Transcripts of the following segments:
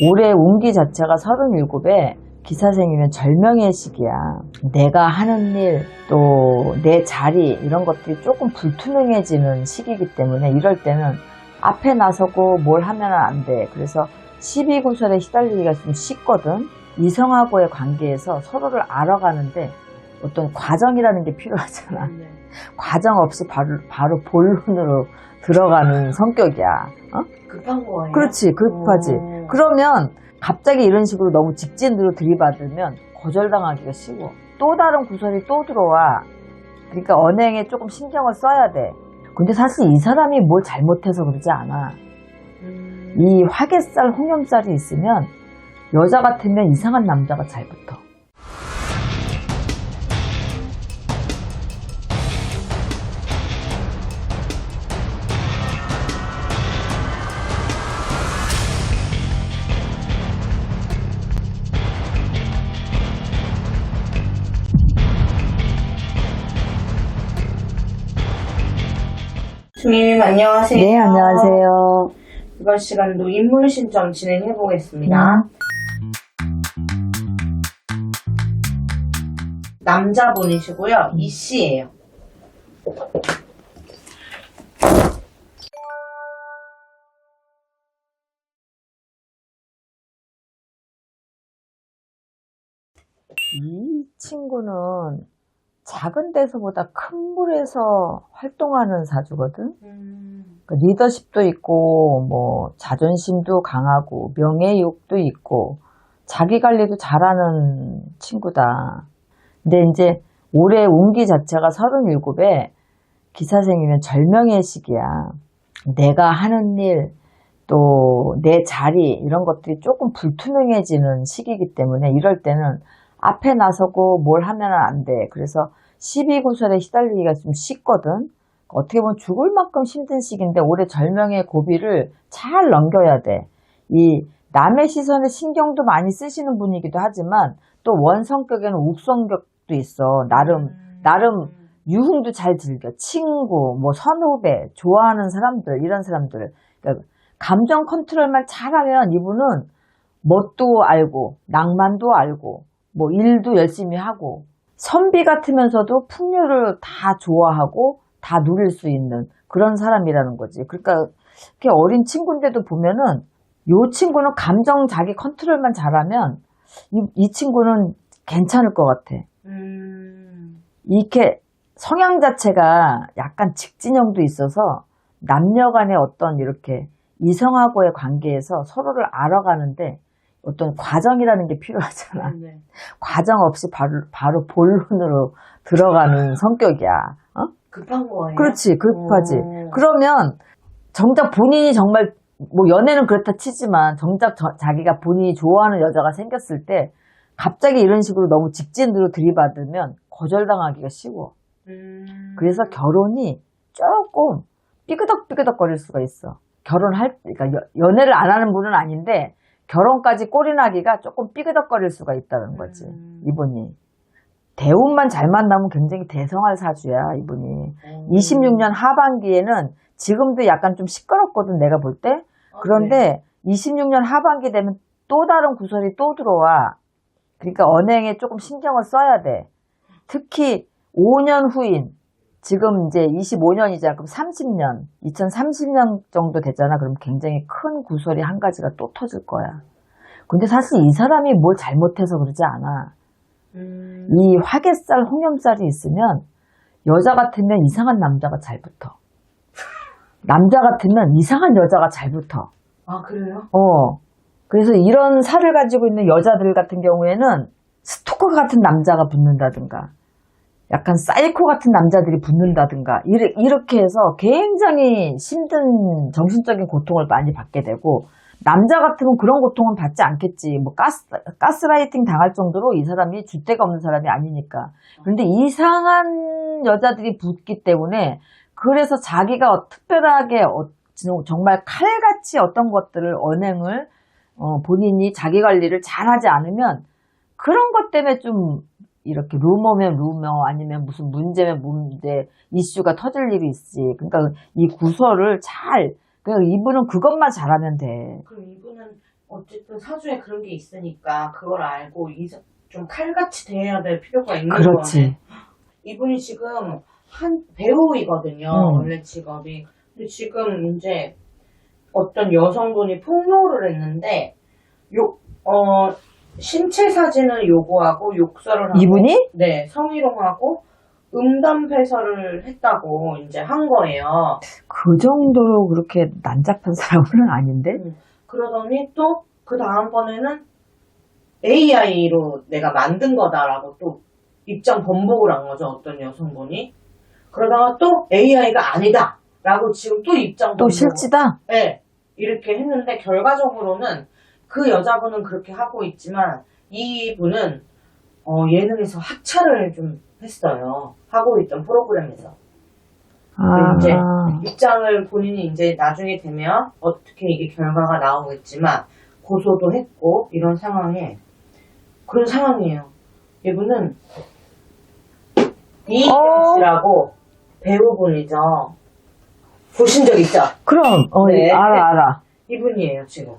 올해 운기 자체가 37에 기사생이면 절명의 시기야. 내가 하는 일, 또 내 자리, 이런 것들이 조금 불투명해지는 시기이기 때문에 이럴 때는 앞에 나서고 뭘 하면 안 돼. 그래서 12구설에 시달리기가 좀 쉽거든. 이성하고의 관계에서 서로를 알아가는데 어떤 과정이라는 게 필요하잖아. 네. 과정 없이 바로, 바로 본론으로 들어가는 성격이야. 어? 급한 거예요. 그렇지, 급하지. 오. 그러면 갑자기 이런 식으로 너무 직진으로 들이받으면 거절당하기가 쉬워. 또 다른 구설이 또 들어와. 그러니까 언행에 조금 신경을 써야 돼. 근데 사실 이 사람이 뭘 잘못해서 그러지 않아. 음. 이 화개살, 홍염살이 있으면 여자 같으면 이상한 남자가 잘 붙어. 주님 안녕하세요. 네, 안녕하세요. 이번 시간도 인물 신점 진행해 보겠습니다. 남자분이시고요. 이 씨예요. 이 친구는 작은 데서보다 큰 물에서 활동하는 사주거든. 그 리더십도 있고 뭐 자존심도 강하고 명예욕도 있고 자기 관리도 잘하는 친구다. 근데 이제 올해 운기 자체가 37에 기사생이면 절명의 시기야. 내가 하는 일, 또 내 자리 이런 것들이 조금 불투명해지는 시기이기 때문에 이럴 때는 앞에 나서고 뭘 하면 안 돼. 그래서 12구설에 시달리기가 좀 쉽거든. 어떻게 보면 죽을 만큼 힘든 시기인데 올해 절명의 고비를 잘 넘겨야 돼. 이 남의 시선에 신경도 많이 쓰시는 분이기도 하지만 또 원성격에는 욱성격도 있어. 나름 나름 유흥도 잘 즐겨. 친구, 뭐 선후배, 좋아하는 사람들 이런 사람들. 그러니까 감정 컨트롤만 잘하면 이분은 멋도 알고 낭만도 알고 뭐 일도 열심히 하고 선비 같으면서도 풍류를 다 좋아하고 다 누릴 수 있는 그런 사람이라는 거지. 그러니까 이렇게 어린 친구인데도 보면은 요 친구는 감정 자기 컨트롤만 잘하면 이, 이 친구는 괜찮을 것 같아. 음. 이렇게 성향 자체가 약간 직진형도 있어서 남녀 간의 어떤 이렇게 이성하고의 관계에서 서로를 알아가는데 어떤 과정이라는 게 필요하잖아. 네. 과정 없이 바로, 바로 본론으로 들어가는 성격이야. 어? 급한 거예요. 그렇지, 급하지. 오. 그러면 정작 본인이 정말 뭐 연애는 그렇다 치지만 정작 저- 자기가 본인이 좋아하는 여자가 생겼을 때 갑자기 이런 식으로 너무 직진으로 들이받으면 거절당하기가 쉬워. 음. 그래서 결혼이 조금 삐그덕삐그덕 거릴 수가 있어. 결혼할, 그러니까 여- 연애를 안 하는 분은 아닌데 결혼까지 꼴이 나기가 조금 삐그덕 거릴 수가 있다는 거지. 음. 이분이. 대운만 잘 만나면 굉장히 대성할 사주야, 이분이. 오. 26년 하반기에는 지금도 약간 좀 시끄럽거든, 내가 볼 때. 아, 그런데 네. 26년 하반기 되면 또 다른 구설이 또 들어와. 그러니까 언행에 조금 신경을 써야 돼. 특히 5년 후인, 지금 이제 25년이잖아. 그럼 30년, 2030년 정도 되잖아. 그럼 굉장히 큰 구설이 한 가지가 또 터질 거야. 근데 사실 이 사람이 뭘 잘못해서 그러지 않아. 음. 이 화개살, 홍염살이 있으면 여자 같으면 이상한 남자가 잘 붙어. 남자 같으면 이상한 여자가 잘 붙어. 아 그래요? 어. 그래서 이런 살을 가지고 있는 여자들 같은 경우에는 스토커 같은 남자가 붙는다든가, 약간 사이코 같은 남자들이 붙는다든가, 이렇게 해서 굉장히 힘든 정신적인 고통을 많이 받게 되고, 남자 같으면 그런 고통은 받지 않겠지. 뭐 가스, 가스라이팅 당할 정도로 이 사람이 줏대가 없는 사람이 아니니까. 그런데 이상한 여자들이 붙기 때문에 그래서 자기가 어- 특별하게 어- 정말 칼같이 어떤 것들을 언행을 어, 본인이 자기 관리를 잘하지 않으면 그런 것 때문에 좀 이렇게 루머면 루머 아니면 무슨 문제면 문제 이슈가 터질 일이 있지. 그러니까 이 구설을 잘 그러니까 이분은 그것만 잘하면 돼. 그럼 이분은 어쨌든 사주에 그런 게 있으니까 그걸 알고 이- 좀 칼같이 대해야 될 필요가 있는 그렇지. 거예요. 이분이 지금 한 배우이거든요. 음. 원래 직업이. 근데 지금 이제 어떤 여성분이 폭로를 했는데 욕, 어, 신체 사진을 요구하고 욕설을 하고 이분이? 네, 성희롱하고 음담 패설을 했다고 이제 한 거예요. 그 정도로 그렇게 난잡한 사람은 아닌데? 그러더니 또 그 다음번에는 AI로 내가 만든 거다라고 또 입장 번복을 한 거죠, 어떤 여성분이. 그러다가 또 AI가 아니다! 라고 지금 또 입장 또 번복을 실지다? 네, 이렇게 했는데 결과적으로는 그 여자분은 그렇게 하고 있지만 이 분은 어, 예능에서 학차를 좀 했어요. 하고 있던 프로그램에서. 아, 이제 입장을 본인이 이제 나중에 되면 어떻게 이게 결과가 나오겠지만 고소도 했고 이런 상황에 그런 상황이에요. 이분은 이어 씨라고 배우분이죠. 보신 적 있죠? 그럼, 어, 네. 알아, 알아. 이분이에요 지금.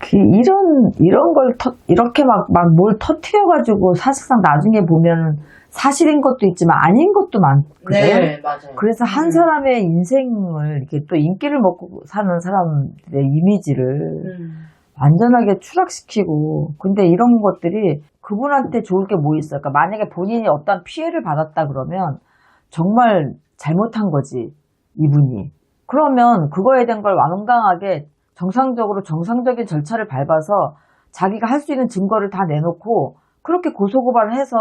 그 이런 이런 걸 터, 이렇게 막 막 뭘 터트려 가지고 사실상 나중에 보면 사실인 것도 있지만 아닌 것도 많거든. 네 맞아요. 그래서 한 음. 사람의 인생을 이렇게 또 인기를 먹고 사는 사람들의 이미지를 음. 완전하게 추락시키고 근데 이런 것들이 그분한테 좋을 게 뭐 있어요? 그러니까 만약에 본인이 어떤 피해를 받았다 그러면 정말 잘못한 거지 이분이 그러면 그거에 대한 걸 완강하게 정상적으로 정상적인 절차를 밟아서 자기가 할 수 있는 증거를 다 내놓고 그렇게 고소고발을 해서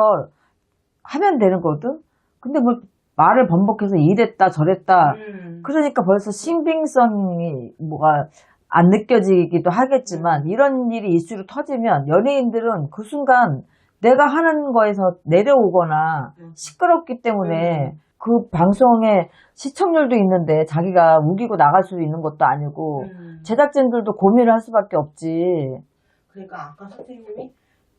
하면 되는 거거든 근데 뭐 말을 번복해서 이랬다 저랬다 음. 그러니까 벌써 신빙성이 뭐가 안 느껴지기도 하겠지만 이런 일이 이슈로 터지면 연예인들은 그 순간 내가 하는 거에서 내려오거나 음. 시끄럽기 때문에 그 방송에 시청률도 있는데 자기가 우기고 나갈 수 있는 것도 아니고 음. 제작진들도 고민을 할 수밖에 없지. 그러니까 아까 선생님이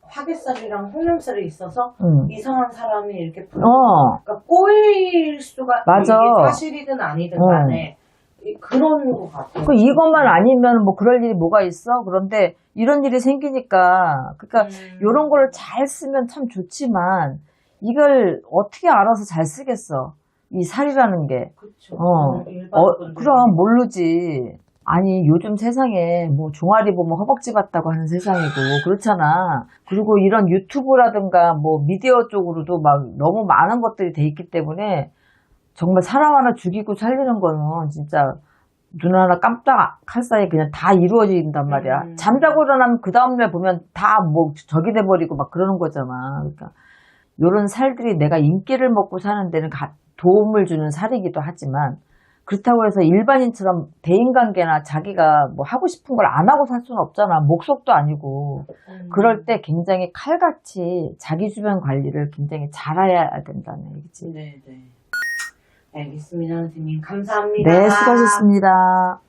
화개살이랑 홍염살이 있어서 응. 이상한 사람이 이렇게 부- 어, 그러니까 꼬일 수가 맞아. 이게 사실이든 아니든 어. 간에 이- 그런 것 같아요. 그 이것만 아니면 뭐 그럴 일이 뭐가 있어? 그런데 이런 일이 생기니까 그러니까 음. 요런 걸 잘 쓰면 참 좋지만 이걸 어떻게 알아서 잘 쓰겠어? 이 살이라는 게. 그쵸. 어. 어. 그럼 모르지. 아니 요즘 세상에 뭐 종아리 보면 허벅지 같다고 하는 세상이고 그렇잖아. 그리고 이런 유튜브라든가 뭐 미디어 쪽으로도 막 너무 많은 것들이 돼 있기 때문에 정말 사람 하나 죽이고 살리는 거는 진짜 눈 하나 깜짝할 사이에 그냥 다 이루어진단 말이야. 음. 잠자고 일어나면 그 다음날 보면 다 뭐 적이 돼버리고 막 그러는 거잖아. 그러니까 요런 살들이 내가 인기를 먹고 사는 데는 가- 도움을 주는 살이기도 하지만 그렇다고 해서 일반인처럼 대인관계나 자기가 뭐 하고 싶은 걸 안 하고 살 수는 없잖아. 목속도 아니고. 음. 그럴 때 굉장히 칼같이 자기 주변 관리를 굉장히 잘해야 된다는 얘기지. 네, 네. 알겠습니다, 선생님. 감사합니다. 네, 수고하셨습니다.